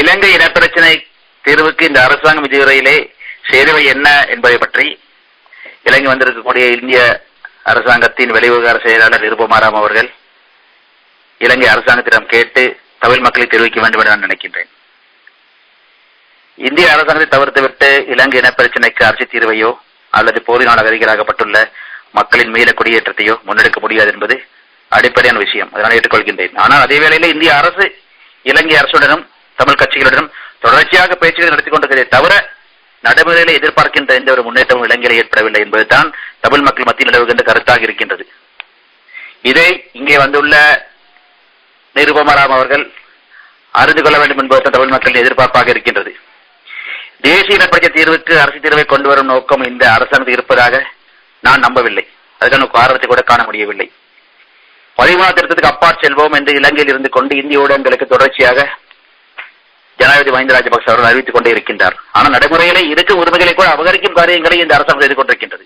இலங்கை இனப்பிரச்சனை தீர்வுக்கு இந்த அரசாங்கம் இதுவரையிலே சேருவை என்ன என்பதை பற்றி இலங்கை வந்திருக்கக்கூடிய இந்திய அரசாங்கத்தின் வெளிவிவகார செயலாளர் நிருபமாராம் அவர்கள் இலங்கை அரசாங்கத்திடம் கேட்டு தமிழ் மக்களை தெரிவிக்க வேண்டும் என நான் நினைக்கின்றேன். இந்திய அரசாங்கத்தை தவிர்த்துவிட்டு இலங்கை இனப்பிரச்சனைக்கு அரசு தீர்வையோ அல்லது போரினால் அகதிகளாகப்பட்டுள்ள மக்களின் மீள குடியேற்றத்தையோ முன்னெடுக்க முடியாது என்பது அடிப்படையான விஷயம். அதனால் ஏற்றுக்கொள்கின்றேன். ஆனால் அதே வேளையில் இந்திய அரசு இலங்கை அரசுடனும் தமிழ் கட்சிகளுடன் தொடர்ச்சியாக பேச்சுக்களை நடத்திக் கொண்டிருக்கிறதே தவிர நடைமுறையில எதிர்பார்க்கின்ற எந்த ஒரு முன்னேற்றமும் இலங்கையில் ஏற்படவில்லை என்பதுதான் தமிழ் மக்கள் மத்தியில் நிலவுகின்ற கருத்தாக இருக்கின்றது. இதை இங்கே வந்துள்ள நிருபமராம் அவர்கள் அறிந்து கொள்ள வேண்டும் என்பதுதான் தமிழ் மக்களின் எதிர்பார்ப்பாக இருக்கின்றது. தேசிய இனப்பிரச்சனை தீர்வுக்கு அரசு தீர்வை கொண்டு வரும் நோக்கம் இந்த அரசாங்கத்தில் இருப்பதாக நான் நம்பவில்லை. அதுக்கான காரணத்தை கூட காண முடியவில்லை. பதிமூணாம் திருத்தத்துக்கு அப்பாற் செல்வோம் என்று இலங்கையில் இருந்து கொண்டு இந்திய ஊடகங்களுக்கு தொடர்ச்சியாக ஜனாதிபதி மஹிந்த ராஜபக்ச அவர்கள் அறிவித்துக் கொண்டே இருக்கின்றார். ஆனால் நடைமுறையிலே இருக்கும் உரிமைகளை கூட அபகரிக்கும் காரியங்களை இந்த அரசாங்கம் செய்து கொண்டிருக்கின்றது.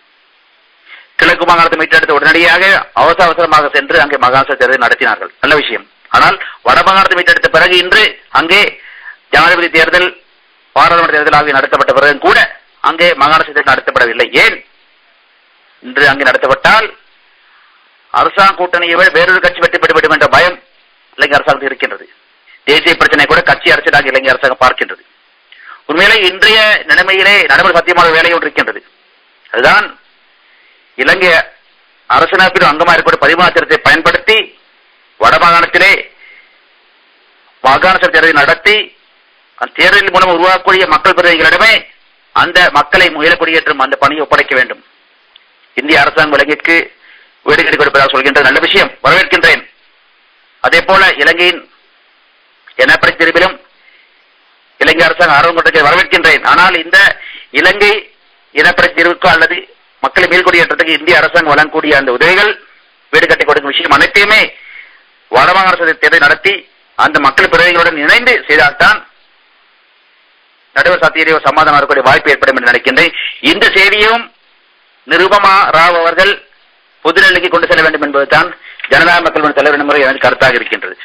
கிழக்கு மாகாணத்தை மீட்டெடுத்து உடனடியாக அவசர அவசரமாக சென்று அங்கே மகாச தேர்தலை நடத்தினார்கள். நல்ல விஷயம். ஆனால் வட மாகாணத்தை மீட்டெடுத்த பிறகு இன்று அங்கே ஜனாதிபதி தேர்தல் பாராளுமன்ற தேர்தல் ஆகிய நடத்தப்பட்ட பிறகு கூட அங்கே மாகாண தேர்தல் நடத்தப்படவில்லை. ஏன்? இன்று அங்கு நடத்தப்பட்டால் அரசாங்க கூட்டணியை விட வேறொரு கட்சி வெற்றி பெற்றுவிடும் என்ற பயம் இலங்கை அரசாங்கத்தில் இருக்கின்றது. தேசிய பிரச்சனை கூட கட்சி அரசியலாக இலங்கை அரசாங்கம் பார்க்கின்றது. உண்மையிலே இன்றைய நிலைமையிலே நடைமுறை சத்தியமான வேலை ஒன்று இருக்கின்றது. அதுதான் இலங்கை அரசமைப்பின் அங்கமாக இருக்கக்கூடிய பதிமாத்திரத்தை பயன்படுத்தி வடமாகாணத்திலே மாகாண சபை தேர்தலை நடத்தி அந்த தேர்தலின் மூலம் உருவாக்கக்கூடிய மக்கள் பிரதிநிதிகளிடமே அந்த மக்களை முயல அந்த பணியை ஒப்படைக்க வேண்டும். இந்திய அரசாங்கம் இலங்கைக்கு வீடு கட்டி கொடுப்பதாக சொல்கின்ற நல்ல விஷயம் வரவேற்கின்றேன். அதே போல இலங்கையின் இனப்படை பிரிவிலும் இலங்கை அரசாங்கம் ஆர்வம் கொண்டதை வரவேற்கின்றேன். ஆனால் இந்த இலங்கை இனப்படை தீர்வுக்கோ அல்லது மக்களை மேல்குடியேற்றத்துக்கு இந்திய அரசாங்கம் வழங்கக்கூடிய அந்த உதவிகள் வீடு கட்டி கொடுக்கும் விஷயம் அனைத்தையுமே வடமாகாண சபை தேர்தல் நடத்தி அந்த மக்கள் பிரதிகளுடன் இணைந்து செய்தால்தான் நடுவர் சத்தியரையோ சமாதானம் வரக்கூடிய வாய்ப்பு ஏற்படும் என்று நினைக்கின்றேன். இந்த செய்தியும் நிருபமா ராவ் அவர்கள் பொதுநிலைக்கு கொண்டு செல்ல வேண்டும் என்பதுதான் ஜனநாயக மக்கள் தலைவர் முறை எனக்கு கருத்தாக இருக்கின்றது.